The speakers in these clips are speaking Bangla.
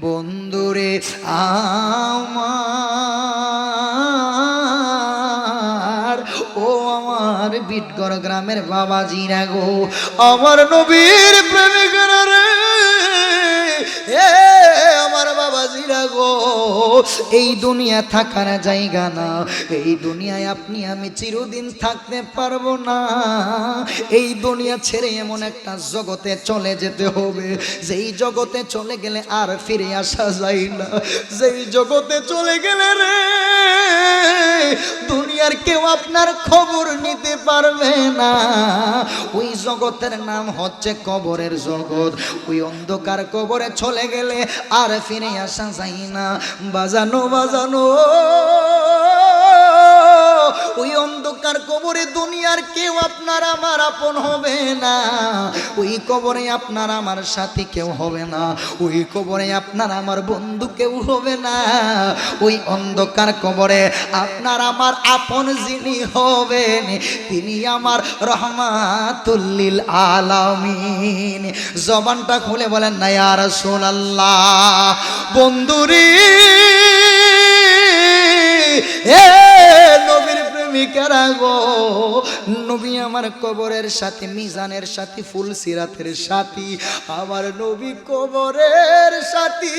বন্ধুরে আমার ও আমার বিটগড় গ্রামের বাবাজিরা গো। আমার নবীর প্রেমিকেরা গো, এই দুনিয়া থাকার জায়গা না, এই দুনিয়ায় আপনি, আমি চিরদিন থাকতে পারব না। এই দুনিয়া ছেড়ে এমন একটা জগতে চলে যেতে হবে, যেই জগতে চলে গেলে আর ফিরে আসা না। যেই জগতে চলে গেলে রে, দুনিয়ার কেউ আপনার খবর নিতে পারবে না। ওই জগতের নাম হচ্ছে কবরের জগৎ। ওই অন্ধকার কবরে চলে গেলে আর ফিরে আসা না। বাজানো বাজানো। কবরে দুনিয়ার কেউ আপনার, আমার আপন হবে না। ওই কবরে আপনার, আমার সাথী কেউ হবে না। ওই কবরে আপনার, আমার বন্ধু কেউ হবে না। ওই অন্ধকার কবরে আপনার, আমার আপন যিনি হবেন, তিনি আমার রহমাতুল্লিল আলামিন। জবানটা খুলে বলেন না ইয়ার সোনাল্লাহ বন্ধুরি, এ নবীর প্রেমিকারা গো? নবী আমার কবরের সাথে, মিজানের সাথে, ফুল সিরাতের আমার নবী কবরের সাথী।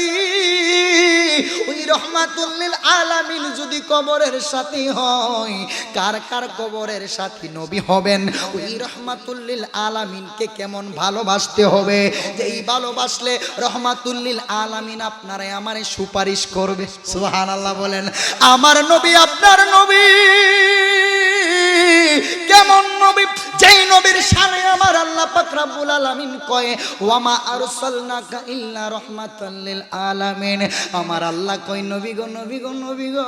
ওই রহমাতুল্লিল আলামিন যদি কবরের সাথী হয়, কার কার কবরের সাথী নবী হবেন? ওই রহমাতুল্লিল আলামিনকে কেমন ভালোবাসতে হবে? এই ভালোবাসলে রহমাতুল্লিল আলামিন আপনারা আমারে সুপারিশ করবে। সুবহানাল্লাহ বলেন, আমার নবী আপনার নবী। কেমন নবী? যেই নবীর আমার আল্লাহ পাক আলামিন কয়, ওয়ামা আরসালনাকা ইল্লা রাহমাতাল লিল আলামিন। আমার আল্লাহ কয়, নবী গো নবী গো নবী গো,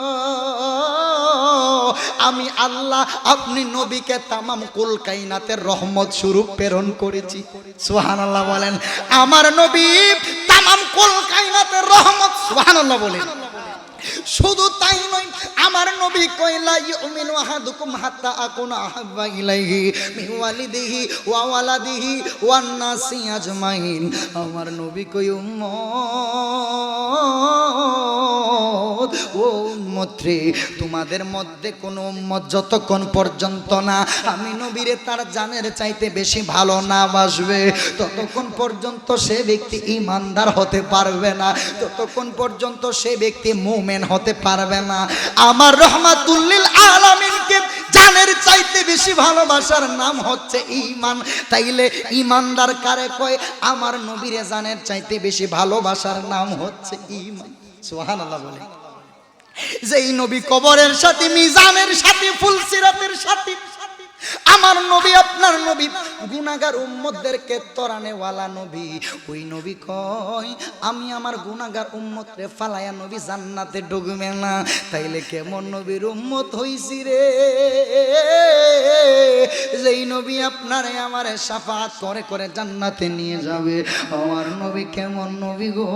আমি আল্লাহ, আপনি নবীকে তামাম কুল কাইনাতের রহমত স্বরূপ প্রেরণ করেছি। সুবহানাল্লাহ বলেন। আমার নবী তামাম কুল কাইনাতের রহমত, সুবহানাল্লাহ বলেন। শুধু তাই নয় আমার নবী কয়লা ইউমিনু আহাদুকুম হাত্তা আকুনা আহাব্বা ইলাইহি মিন ওয়ালিদিহি ওয়া ওয়ালাদিহি ওয়ান নাসি আজমাইন। আমার নবী কই উম্মত ও উম্মতরে, তোমাদের মধ্যে কোনো উম্মত যতক্ষণ পর্যন্ত না আমি নবীরে তার জানের চাইতে বেশি ভালো না বাসবে ততক্ষণ পর্যন্ত সে ব্যক্তি ইমানদার হতে পারবে না, ততক্ষণ পর্যন্ত সে ব্যক্তি মুমেন হতে পারবে না। আমার রহমাতুল্লিল আলামিনকে জানের চাইতে বেশি ভালোবাসার নাম হচ্ছে ইমান তাইলে ইমানদার কারে কয়, আমার নবীরে জানের চাইতে বেশি ভালোবাসার নাম হচ্ছে ইমান সুবহানাল্লাহ বলে। যেই নবী কবরের সাথে, মিজানের সাথে ফুলসিরাতের সাথে। আমার নবী, আপনার নবী গুনাগার উম্মতদেরকে তরানেওয়ালা নবী। ওই নবী কয়, আমি আমার গুনাগার উম্মত রে ফালায়া নবী জান্নাতে ঢুকবে না। তাইলে কেমন নবীর উম্মত হইছি রে? যেই নবী আপনারে আমারে সাফাত করে করে জান্নাতে নিয়ে যাবে। আমার নবী কেমন নবী গো?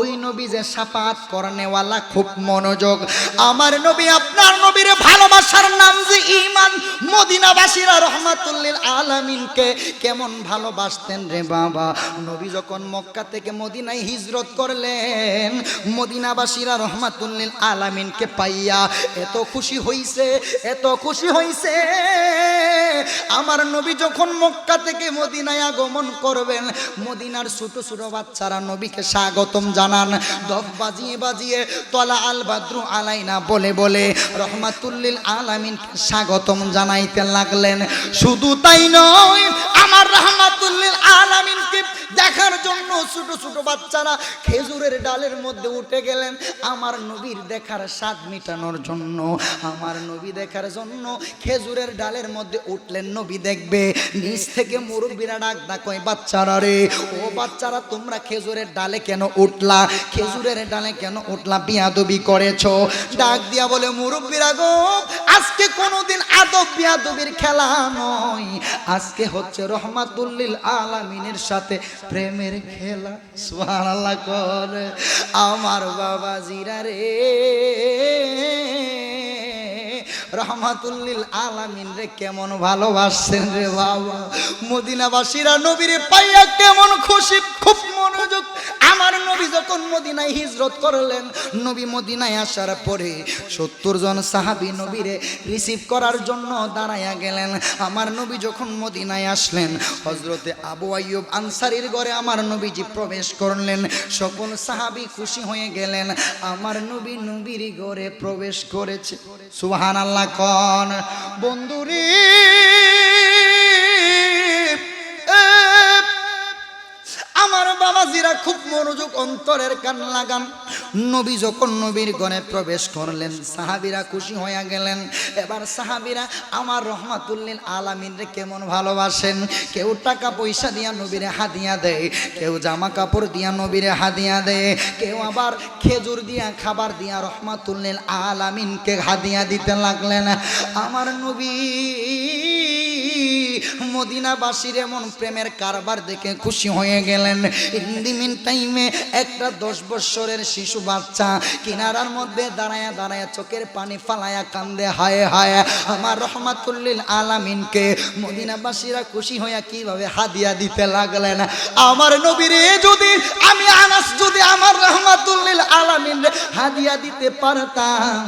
ওই নবী যে সাফাত করনেওয়ালা খুব মনোযোগ। আমার নবী, আপনার নবীর ভালোবাসার নাম যে ইমান মদিনাবাসীরা রহমাতুল্লিল আলামিনকে কেমন ভালোবাসতেন রে বাবা। নবী যখন মক্কা থেকে মদিনায় হিজরত করলেন, মদিনাবাসীরা রহমাতুল্লিল আলামিনকে পাইয়া এত খুশি হইছে, এত খুশি হইছে। আমার নবী যখন মক্কা থেকে মদিনায় আগমন করবেন, মদিনার ছোট ছোট বাচ্চারা নবীকে স্বাগতম জানান। দফ বাজিয়ে বাজিয়ে তলা আল বাদ্রু আলাইনা বলে বলে রহমাতুল্লিল আলামিনকে স্বাগতম জানাইতে লাগলেন। শুধু তাই নয়, আমার রহমাতুল্লিল আলামিনকে দেখার জন্য ছোট ছোট বাচ্চারা খেজুরের ডালের মধ্যে উঠে গেলেন। আমার নবীর দেখার স্বাদ মিটানোর জন্য, আমার নবী দেখার জন্য খেজুরের ডালের মধ্যে উঠলেন। নবী দেখবে, নিচ থেকে মুরব্বীরা ডাক দা কয়, বাচ্চারা রে, ও বাচ্চারা, তোমরা খেজুরের ডালে কেন উঠলা? খেজুরের ডালে কেন উঠলা? বিয়াদবি করেছ? ডাক দিয়া বলে, মুরব্বীরা গো, আজকে কোনোদিন আদব বিয়াদবির খেলা নয়। আজকে হচ্ছে রহমাতুল্লিল আলামিনের সাথে প্রেমের খেলা সোহানাল্লাহ করে। আমার বাবা জিরা রে। রহমাতুল্লিল আলামিন রে, কেমন ভালোবাসছেন রে বাবা। মদিনাবাসীরা নবীরে পাইয়া কেমন খুশি, খুব মনোযোগ আমার নবী যখন মদিনায় হিজরত করলেন, নবী মদিনায় আসার পরে সত্তর জন সাহাবি নবীরে রিসিভ করার জন্য দাঁড়াইয়া গেলেন। আমার নবী যখন মদিনায় আসলেন হজরতে আবু আইয়ুব আনসারির ঘরে আমার নবীজি প্রবেশ করলেন। সকল সাহাবি খুশি হয়ে গেলেন। আমার নবী নবীর ঘরে প্রবেশ করেছে। সুহান আল্লাহ কন। বন্ধুরে আমার বাবাজিরা খুব মনোযোগ অন্তরের কান লাগান। নবী যখন নবীর গণে প্রবেশ করলেন, সাহাবিরা খুশি হয়ে গেলেন। এবার সাহাবিরা, আমার রহমাতুল্লিল আলামিনরে কেমন ভালোবাসেন? কেউ টাকা পয়সা দিয়া নবীরে হাদিয়া দেয় কেউ জামা কাপড় দিয়া নবীরে হাদিয়া দেয় কেউ আবার খেজুর দিয়া খাবার দিয়া রহমাতুল্লিল আলামিনকে হাদিয়া দিতে লাগলেন। আমার নবী মদিনাবাসীর এমন প্রেমের কারবার দেখে খুশি হয়ে গেলেন। ইন্দিমিন টাইমে একটা দশ বৎসরের শিশু বাচ্চা কিনারার মধ্যে দাঁড়ায়া দাঁড়ায়া চোখের পানি ফালায়া কান্দে, হায় হায়। আমার রহমাতুল্লিল আলামিনকে মদিনাবাসীরা খুশি হইয়া কীভাবে হাদিয়া দিতে লাগলেন? আমার নবীরে যদি আমি আনাস আমার রহমাতুল্লিল আলামিন হাদিয়া দিতে পারতাম।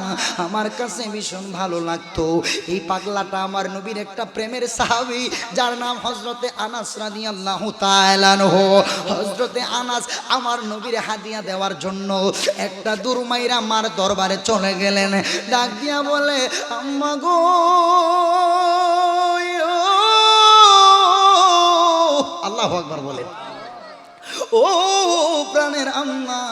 আমার কাছে ভীষণ ভালো লাগতো। এই পাগলাটা আমার নবীর একটা প্রেমের সাহাবি, যার নাম হজরতে আনাস রাদিয়াল্লাহু তাআলা আনহু। হজরতে আনাস আমার নবীর হাদিয়া দেওয়ার জন্য একটা দুরমাইরা মার দরবারে চলে গেলেন। ডাক দিয়া বলে, আম্মা গো আল্লাহু আকবার বলেন ও প্রাণের আম্মা,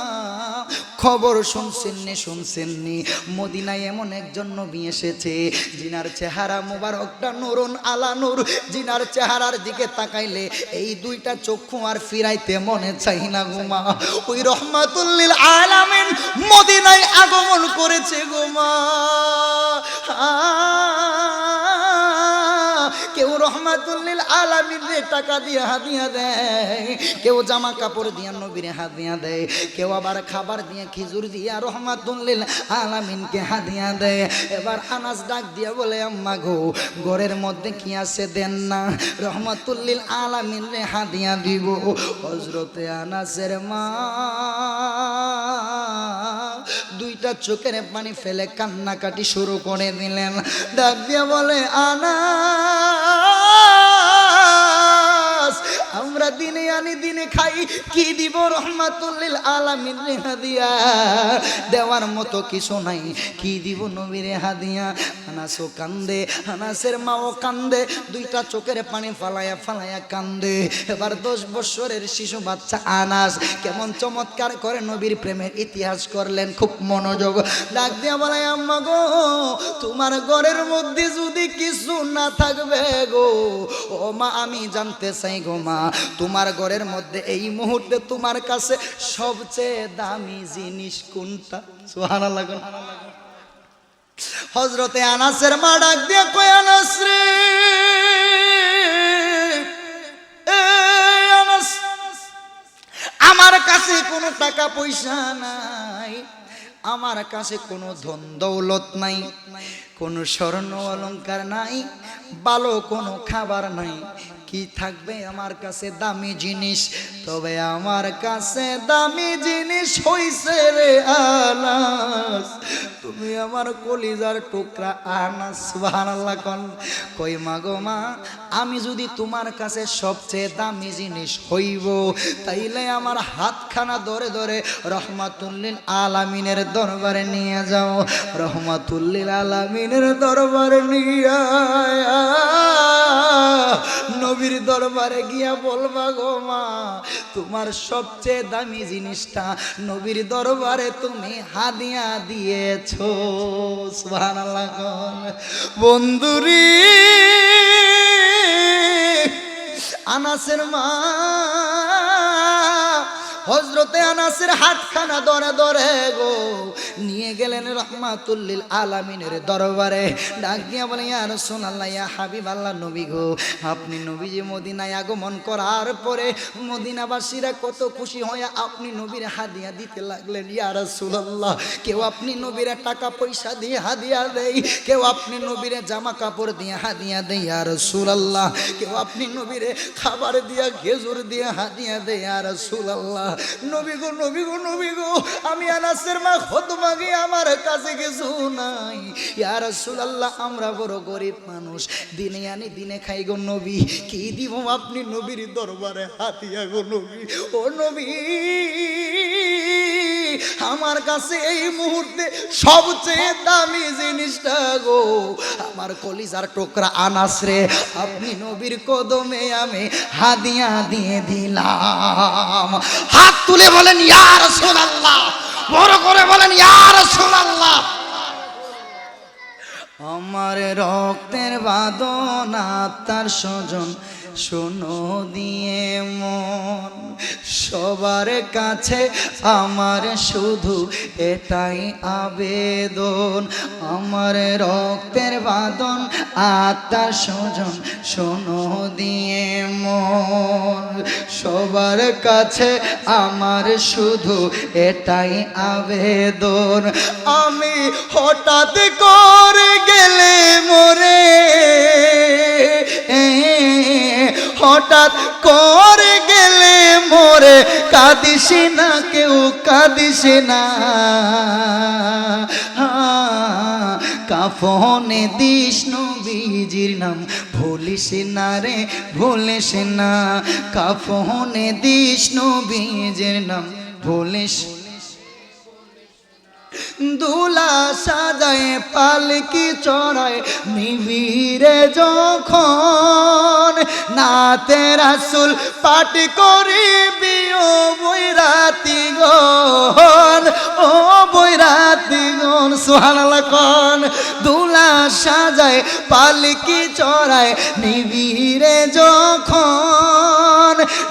খবর শুনছেননি শুনছেননি। মদিনায় এমন একজন নবী এসেছে, জিনার চেহারা মোবারকটা নুরুন আলা নূর। জিনার চেহারার দিকে তাকাইলে এই দুইটা চক্ষু আর ফিরাইতে মনে চাই না গোমা ওই রহমাতুল্লিল আলামিন মদিনায় আগমন করেছে গোমা কেউ রহমাতুল্লিল আলামিন রে, টাকা দিয়ে হাদিয়া দেয় কেউ জামা কাপড় দিয়ে, নবীরে হাদিয়া দেয় কেউ আবার খাবার দিয়ে, খিজুর দিয়া, রহমাতুল্লিল আলামিনকে হাদিয়া দেয় এবার আনাজ ডাক দিয়া বলে, আম্মা গো, ঘরের মধ্যে কি আছে দেন না? রহমাতুল্লিল আলামিন রে হাদিয়া দিব। হজরতে আনাসের মা দুইটা চোখের পানি ফেলে কান্নাকাটি শুরু করে দিলেন। দিয়া বলে আনাস আমরা দিনে আনি দিনে খাই। কি দিব রহমাতুল্লিল আলামিন হাদিয়া? দেওয়ার মতো কিছু নাই। কি দিব নবীরে হাদিয়া? আনাসও কান্দে, আনাসের মাও কান্দে, দুইটা চোখের পানি ফালায়া ফালায়া কান্দে। এবার দশ বছরের শিশু বাচ্চা আনাস কেমন চমৎকার করে নবীর প্রেমের ইতিহাস করলেন, খুব মনোযোগ। ডাক দিয়া বলে, আম্মা গো, তোমার ঘরের মধ্যে যদি কিছু না থাকবে গো, ও মা, আমি জানতে চাই গো মা তোমার ঘরের মধ্যে এই মুহূর্তে তোমার কাছে সবচেয়ে দামি জিনিস কোনটা? সোহানা সুবহানাল্লাহ হজরতে আনাসের মা ডাক দিয়ে কয়, আনাস রে। আমার কাছে কোনো টাকা পয়সা নাই, আমার কাছে কোনো ধন দৌলত নাই, কোনো স্বর্ণ অলংকার নাই, ভালো কোনো খাবার নাই কি থাকবে আমার কাছে দামি জিনিস? তবে আমার কাছে দামি জিনিস হইছে রে আনাস। তুমি আমার কলিজার টুকরা আনাস, সুবহানাল্লাহ কোন। কই মা গো মা, আমি যদি তোমার কাছে সবচেয়ে দামি জিনিস হইব, তাইলে আমার হাতখানা ধরে ধরে রহমাতুল্লিল আলামিনের দরবারে নিয়ে যাও। রহমাতুল্লিল আলামিনের দরবারে নিয়ে আয়া। নবীর দরবারে গিয়া বলবা গো মা, তোমার সবচেয়ে দামি জিনিসটা নবীর দরবারে তুমি হাদিয়া দিয়েছ। বন্ধুরি, আনাসের মা হজরতে আনাসের হাতখানা ধরে ধরে গো। নিয়ে গেলেন রহমাতুল্লিল আলামিনের দরবারে। ডাক দিয়া বলে, ইয়া রাসূলুল্লাহ, ইয়া হাবিব আল্লাহ নবী গো, আপনি নবীজি মদিনায় আগমন করার পরে মদিনাবাসীরা কত খুশি হয়ে আপনি নবীর হাদিয়া দিতে লাগলেন। ইয়া রাসূলুল্লাহ, কেউ আপনি নবীর টাকা পয়সা দিয়ে হাদিয়া দেই, কেউ আপনি নবীরে জামা কাপড় দিয়ে হাদিয়া দেই, ইয়া রাসূলুল্লাহ, কেউ আপনি নবীরে খাবার দিয়া খেজুর দিয়ে হাদিয়া দেয় ইয়া রাসূলুল্লাহ। নবী গো নবী গো নবী গো, আমি আনাসের মা খতমাগে আমার কাছে কিছু নাই? ইয়া রাসূলুল্লাহ, আমরা বড় গরিব মানুষ। দিনে আনি, দিনে খাই গো নবী। কি দিব আপনি নবীর দরবারে হাতিয়া গো নবী? ও নবী! আমার কাছে এই মুহূর্তে সবচেয়ে দামি জিনিসটা গো। আমার কলিজার টোকরা আনাস রে, আপনি নবীর কদমে আমি হাদিয়া দিয়ে দিলাম। হাত তুলে বলেন ইয়ার সোনাল্লাহ বড় করে বলেন ইয়ার সোনাল্লাহ আমার রক্তের বাদন আত্মার স্বজন শোনো দিয়ে মন, সবার কাছে আমার শুধু এটাই আবেদন। আমার রক্তের বাদন আত্মা স্বজন শোনো দিয়ে মন, সবার কাছে আমার শুধু এটাই আবেদন। আমি হঠাৎ করে গেলে মরে হঠাৎ করে গেলে মরে কাঁদিস না, কেউ কাঁদিস না। কাফনে দিস নবীজির নাম, ভুলিস না রে, ভুলিস না। কাফনে দিস নবীজির নাম, ভুলিস দুলা সাজায়, পালকি চড়ায় নিবিরে যখন নাতে রাসুল পাঠ করিবি, ও বৈরাতি গন ও বৈরাতি গন সুহানাল্লাহ কন। দুলা সাজায়, পালকি চড়ায় নিবিরে যখন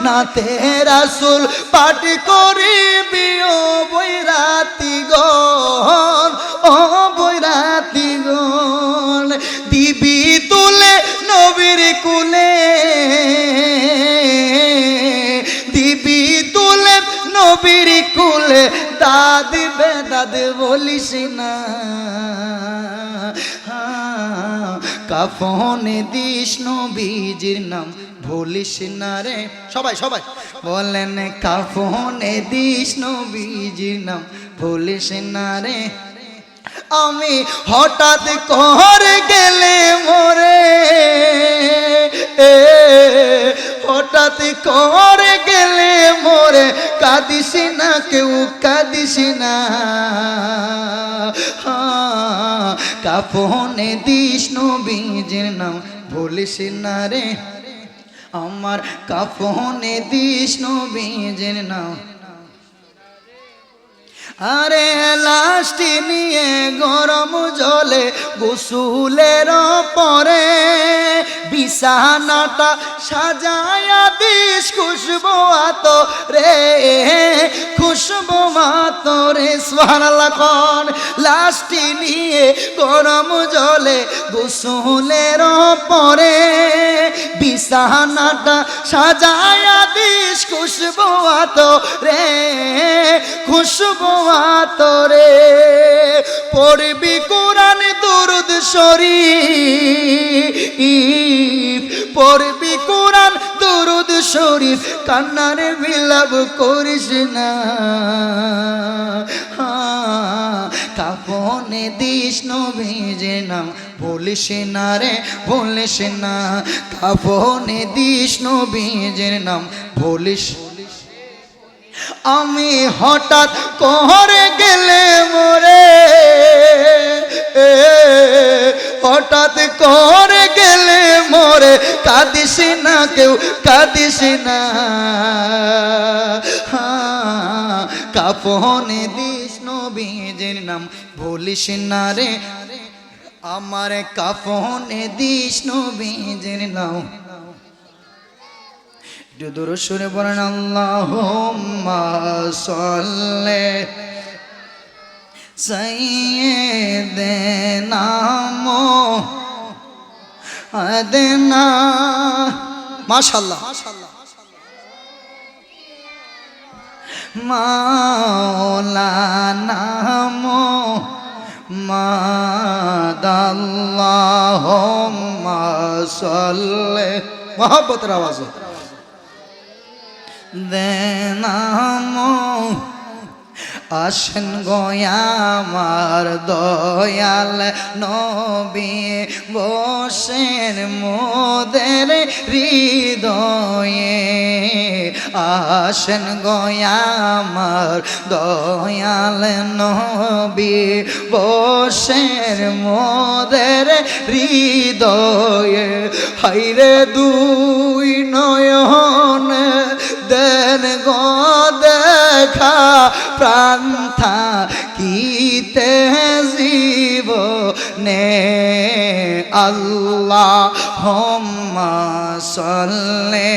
নাতে রাসুল পাঠ করিবি ও বৈরাতি গন ও বৈরাতি গন দিবি তুলে নবীর কুলে, দিবি তুলে নবীর কুলে দাদ বেদাদ বলিস না। কাফনে দিস নবীজির নাম? ভুলিস না রে। সবাই সবাই। বলেন কাফনে দিস নবীজির নাম? ভুলিস না রে। আমি হঠাৎ কর গেলে মরে। হঠাৎ করে গেলে মরে কাঁদিস না, কেউ কাঁদিস না। কাপনে দিস নবীজের নাম, ভুলিস না রে। আমার কাপনে দিস নবীজের নাম। আরে লাস্টি নিয়ে গরম জলে গোসুলের পরে বিছানাটা সাজায়া দিস খুশবো আত রে খুশবো মাত রে সোহানাল্লাখন লাস্টি নিয়ে গরম জলে গোসুলের পরে বিছানাটা সাজায়া দিস খুশবো আত রে খুশবো আতরে পড়বি কোরআন দরুদ শরীফ পড়বি কোরআন দরুদ শরীফ কান্নারে বিলাপ করিস না। হ্যাঁ, কাপনে দিস নবীজের নাম। বলিস না রে বলিস না। কাপনে দিস নবীজের নাম। বলিস। আমি হঠাৎ করে গেলে মরে। হঠাৎ করে গেলে মরে। কাঁদিস না কেউ কাঁদিস না। হ্যাঁ, কাপনে দিস নবীজের নাম বলিস না রে। আমার কাপনে দিস নবীজের নাম। একটু দূর সুরে বলেন আল্লাহ সল্লে সৈয়দনা মোহাম্মদনা। মাশাআল্লাহ। মাওলানা মোহাম্মদাল্লাহুম্মা সাল্লি। মহব্বতের আওয়াজে। দেনামো আসেন গোয়ামার দয়াল নবী। বসেন মোদের হৃদয়ে। আসেন গোয়ামার দয়াল নবী। বসেন মোদের হৃদয়ে। হাইরে দুই নয়ন দেন গো দেখা প্রান্থা কিতে জীব নে আল্লাহ হোম্মা সল্লে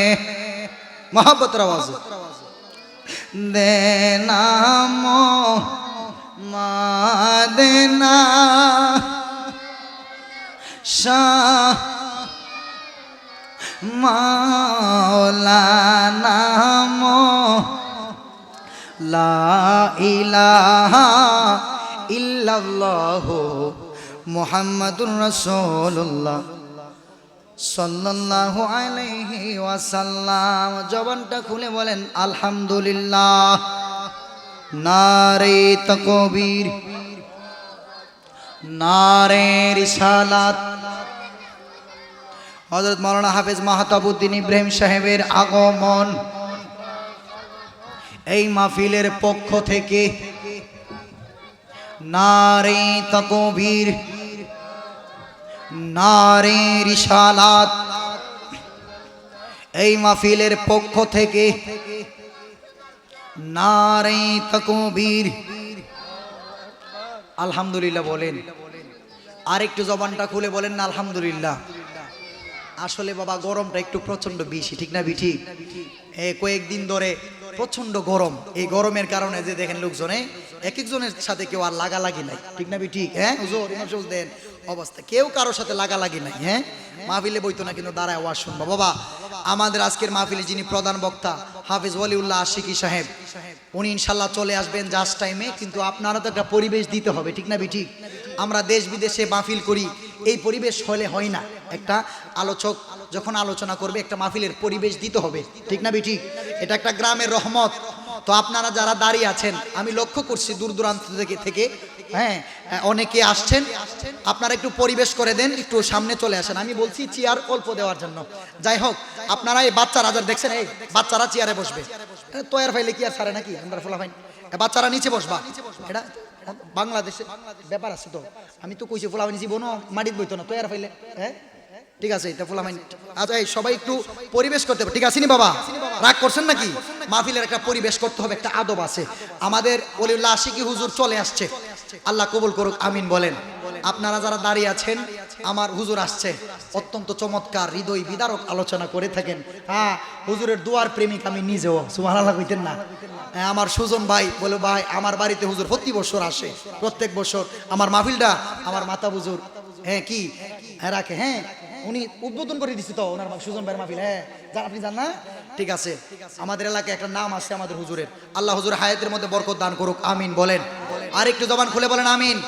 মহাবতর আওয়াজ মাদেনা শাহ মাওলানা ইলাহা ইল্লাল্লাহ মুহাম্মাদুর রাসূলুল্লাহ। সাল্লাল্লাহু আলাইহি ওয়াসাল্লাম। জবানটা খুলে বলেন, আলহামদুলিল্লাহ, নারে তাকবীর, নারে রিসালাত। হজরত মৌলানা হাফেজ মাহতাবুদ্দিন ইব্রাহিম সাহেবের আগমন। এই মাহফিলের পক্ষ থেকে নারে তকবীর, নারে রিসালাত এই মাহফিলের পক্ষ থেকে নারে তকবীর। আলহামদুলিল্লাহ বলেন। আরেকটু জবানটা খুলে বলেন না, আলহামদুলিল্লাহ। আসলে বাবা গরমটা একটু প্রচণ্ড বেশি, ঠিক না বিঠি কয়েকদিন ধরে প্রচণ্ড গরম। এই গরমের কারণে যে দেখেন লোকজনে এক একজনের সাথে কেউ আর লাগালাগি নাই। ঠিক না ঠিক হ্যাঁ? অবস্থা। কেউ কারোর সাথে লাগালাগি নাই হ্যাঁ? মাহফিলে বইতো না, কিন্তু দাঁড়ায় ওয়াজ শুনব। বাবা, আমাদের আজকের মাহফিলে যিনি প্রধান বক্তা, হাফিজ ওয়ালিউল্লাহ আশিকি সাহেব, উনি ইনশাল্লাহ চলে আসবেন জাস্ট টাইমে, কিন্তু আপনারা তো একটা পরিবেশ দিতে হবে, ঠিক না ঠিক আমরা দেশ বিদেশে মাহফিল করি, এই পরিবেশ হলে হয় না। একটা আলোচক যখন আলোচনা করবে, একটা মাহফিলের পরিবেশ দিতে হবে। ঠিক না ঠিক এটা একটা গ্রামের রহমত। তো আপনারা যারা দাঁড়িয়ে আছেন, আমি লক্ষ্য করছি দূর দূরান্ত থেকে থেকে হ্যাঁ অনেকে আসছেন। আপনারা একটু পরিবেশ করে দেন, একটু সামনে চলে আসেন। আমি বলছি চেয়ার অল্প দেওয়ার জন্য। যাই হোক, আপনারা এই বাচ্চারা যারা দেখছেন, এই বাচ্চারা চেয়ারে বসবে। তয়ার ফাইলে কি আর সারে নাকি? আমরা ফোলা ফাইন বাচ্চারা নিচে বসবা। এটা বাংলাদেশে ব্যাপার আছে তো। আমি তো কইছি ফোলা জীবনও মাটিত বইতো না, তৈয়ার ফাইলে হ্যাঁ ঠিক আছে এটা আচ্ছা এই সবাই একটু পরিবেশ করতে হবে। ঠিক আছে নি বাবা? রাগ করছেন নাকি? মাহফিলের একটা পরিবেশ করতে হবে একটা আদব আছে। আমাদের অলিউল্লাহ আশিকি হুজুর চলে আসছে। আল্লাহ কবুল করুক আমিন বলেন। আপনারা যারা দাঁড়িয়ে আছেন আমার হুজুর আসছে। অত্যন্ত চমৎকার হৃদয় বিদারক আলোচনা করে থাকেন। হ্যাঁ হুজুরের দুয়ার প্রেমিক আমি নিজেও। সুমান আল্লাহ কইতেন না। হ্যাঁ, আমার সুজন ভাই বলে ভাই আমার বাড়িতে হুজুর প্রতি বছর আসে প্রত্যেক বছর। আমার মাহফিলটা আমার মাতা হুজুর হ্যাঁ কি? হ্যাঁ রাখে হ্যাঁ। উনি উদ্বোধন করে দিচ্ছে তো, ওনার সুজন ভাইয়ের মাহফিল হ্যাঁ। আপনি জান না? ঠিক আছে। আমাদের এলাকায় একটা নাম আছে আমাদের হুজুরের। আল্লাহ হুজুর হায়াতের মধ্যে বরকত দান করুক, আমিন বলেন। আর একটু জবান খুলে বলেন, আমিন।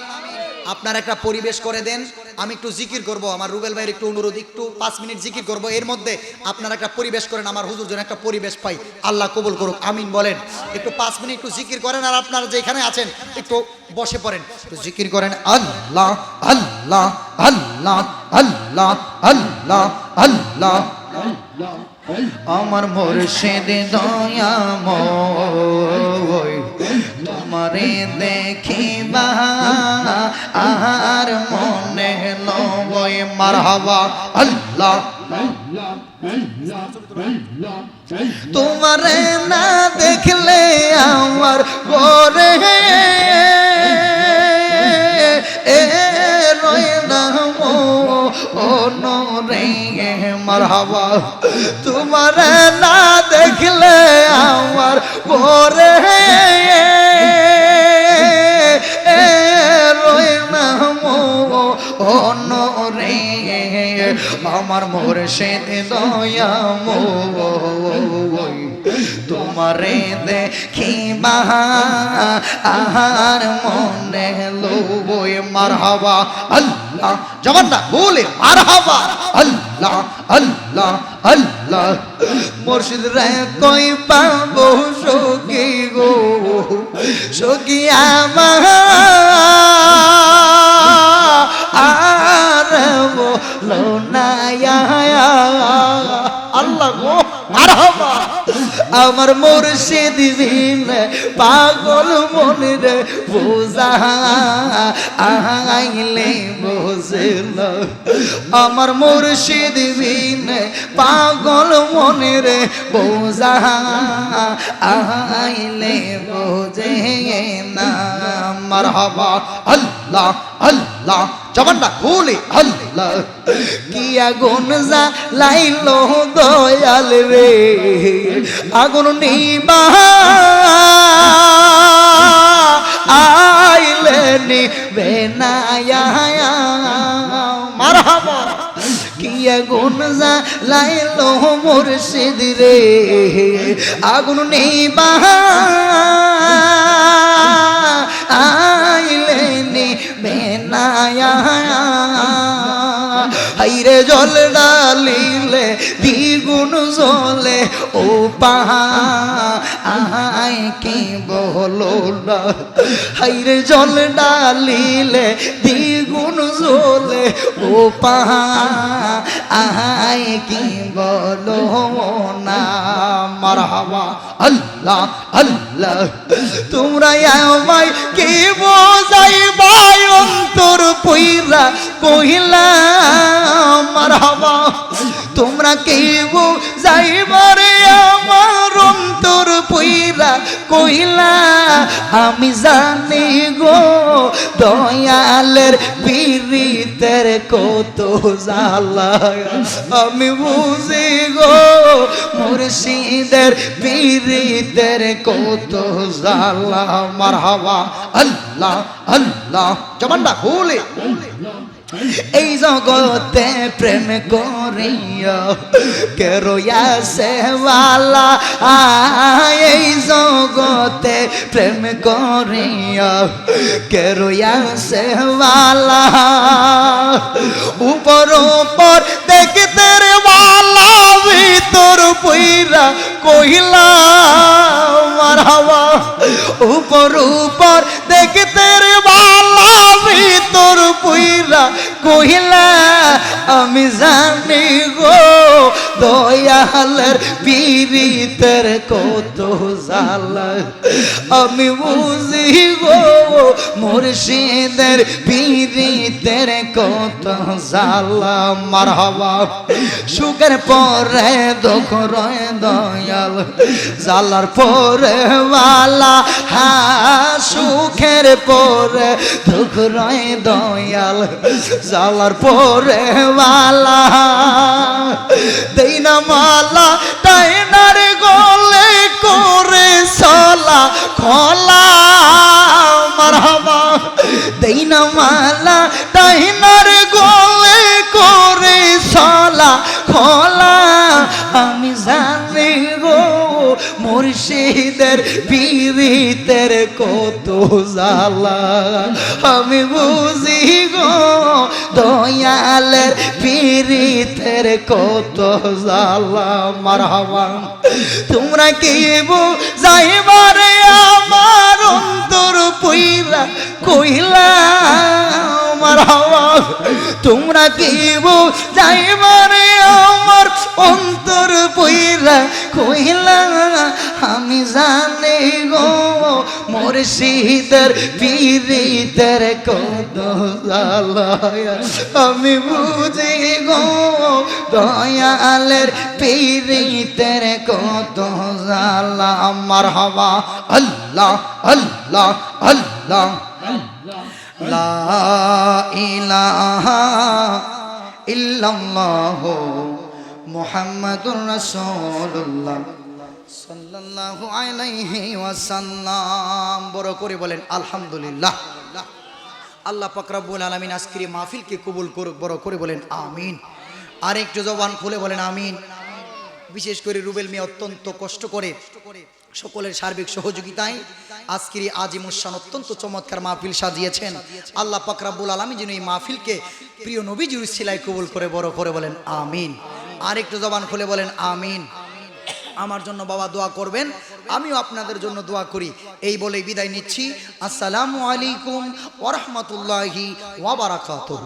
আপনার একটা পরিবেশ করে দেন, আমি একটু জিকির করব, আমার রুবেল ভাইয়ের একটু অনুরোধ, একটু পাঁচ মিনিট জিকির করব। এর মধ্যে আপনার একটা পরিবেশ করেন, আমার হুজুর যেন একটা পরিবেশ পাই। আল্লাহ কবুল করুক, আমিন বলেন। একটু পাঁচ মিনিট একটু জিকির করেন আর আপনারা যেখানে আছেন, একটু বসে পড়েন। একটু জিকির করেন, আল্লাহ আল্লাহ। আল্লাহ আল্লাহ আল্লাহ আল্লাহ আমার মুর্শিদ দয়াময় তোমারে দেখিবা আর মনে লয় মারহাবা। আল্লাহ, তোমারে না দেখলে আমার পরে এ ও নরে মারহাবা। তোমার না দেখলে আমার অনরে আমার মোরশেদ দয়া মই তোমারে দেখিবা আহার মনে লোবই মারহাবা। আল্লাহ। জবানটা বলে মারহাবা। আল্লাহ আল্লাহ আল্লাহ। মুর্শিদ রে কই পাবো সখী গো? সখী আমার। আমার মুর্শিদ পাগল মনে রে বোঝা আইলে বোঝেল, আমার মুর্শিদ বিন পাগল মনে রে বোঝা আইলে বোঝে না, মারহাবা। আল্লাহ আল্লাহ। জবানটা খুলে, আল্লাহ। কি আগুন যা লাইলো দয়াল রে? আগুন নিবা। আইলে নিবে না মারহাবা। কি আগুন যা লাইলো মুর্শিদ রে? আগুন নিবা। আইলে হাইরে জল ডালিলে দ্বিগুণ জলে ও পাহাই কি বলো না? হাইরে জল ডালিলে দ্বিগুণ জলে ও পাহা আহাই কি বলো না? মারহাবা, আল্লাহ আল্লাহ, তোমরা আমায় কে বোঝাইবাই অন্তর পইরা কহিলা, মারহাবা তোমরা কে বোঝাইবারে আমার অন্তর পইরা কহিলা আমি জানি গো, দয়ালের পীড়িতের কত জ্বালা। আমি বুঝি গো, মুর্শিদের পীড়িতের কত জ্বালা। মারহাবা, আল্লাহ আল্লাহ, জবানটা খুলে। এই জগতে প্রেম করিয়া কে রয়াছে বালা। এই জগতে প্রেম করিয়া কে রয়াছে বালা। উপর উপর দেখতে রে বালা, ভিতর পইরা কহিলা মারহাবা উপর উপর দেখতে পইরা কহিলা, আমি জানি গো, দয়ালের পীড়িতের কত জালা আমি বুঝি গো, মুর্শিদের পীড়িতের কত জালা মারহাবা, সুখের পরে, দুঃখ রয় দয়াল। জালার পরে বালা হা সুখের পরে দুঃখ রয় দয়াল। জালার পরে মালা। দেই না মালা, টাইনার গলে করে সলা, খলা, মারহাবা। দেই না মালা, টাইনার মুর্শিদের পীড়িতের কত জালা আমি বুঝি গো, দয়ালের পীড়িতের কত জালা মারহাবা, তোমরা কি যাইবারে আমার অন্তর পইরা কইলা? মারহাবা তোমরা কি যাইবারে আমার অন্তর পইরা কইলা আমি জানি গো, মুর্শিদের পীড়িতের কত আমি বুঝি গো, দয়ালের পীড়িতের কত জালা আমার হওয়া আল্লাহ আল্লাহ আল্লাহ। লা ইলাহা ইল্লাল্লাহ মোহাম্মদুর রাসূলুল্লাহ। সাল্লাল্লাহু আলাইহি ওয়াসাল্লাম। বড় করে বলেন, আলহামদুলিল্লাহ। আল্লাহ পাক রব্বুল আলামিন আজকের মাহফিলকে কবুল করুক, বড় করে বলেন, আমিন। আর একটু জবান খুলে বলেন, আমিন। বিশেষ করে রুবেল মিয়া অত্যন্ত কষ্ট করে সকলের সার্বিক সহযোগিতায় আজকের এই আজিমুসান অত্যন্ত চমৎকার মাহফিল সাজিয়েছেন। আল্লাহ পাক রব্বুল আলামিন যেন এই মাহফিলকে প্রিয় নবীজির সিলাই কবুল করে, বড় করে বলেন, আমিন। আর একটু জবান খুলে বলেন, আমিন। আমার জন্য বাবা দোয়া করবেন, আমিও আপনাদের জন্য দোয়া করি। এই বলেই বিদায় নিচ্ছি। আসসালামু আলাইকুম ওরহমতুল্লাহি ওয়াবারাকাতুহু